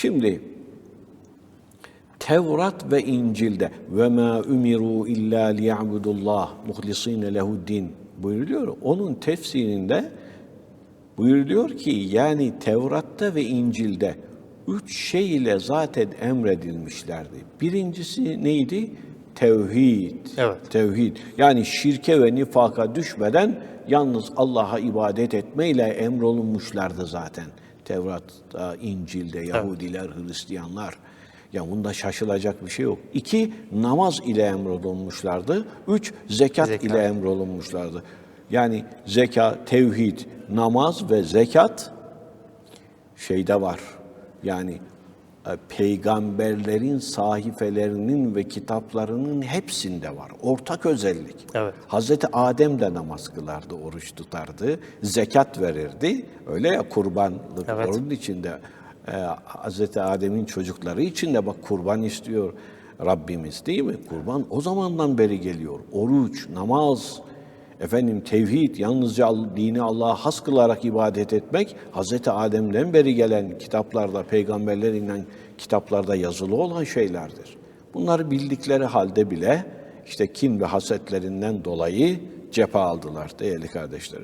Şimdi Tevrat ve İncil'de ve ma umiru illa liya'budullah muhlisine lehuddin buyuruluyor. Onun tefsirinde buyuruluyor ki yani Tevrat'ta ve İncil'de üç şey ile zaten emredilmişlerdi. Birincisi neydi? Tevhid. Evet. Tevhid. Yani şirke ve nifaka düşmeden yalnız Allah'a ibadet etmeyle emrolunmuşlardı zaten. Tevrat'ta, İncil'de, Yahudiler, Hristiyanlar. Ya bunda şaşılacak bir şey yok. İki, namaz ile emrolunmuşlardı. Üç, zekat, Zekat. ile emrolunmuşlardı. Yani zeka, tevhid, namaz ve zekat şeyde var. Yani e, peygamberlerin sahifelerinin ve kitaplarının hepsinde var. Ortak özellik. Evet. Hazreti Adem de namaz kılardı, oruç tutardı, zekat verirdi. Öyle ya kurbanlık. Evet. Onun içinde e, Hazreti Adem'in çocukları için de bak kurban istiyor Rabbimiz değil mi? Kurban o zamandan beri geliyor. Oruç, namaz, efendim tevhid, yalnızca dini Allah'a has kılarak ibadet etmek Hazreti Adem'den beri gelen kitaplarda, peygamberlerinden kitaplarda yazılı olan şeylerdir. Bunları bildikleri halde bile işte kin ve hasetlerinden dolayı cephe aldılar değerli kardeşlerim.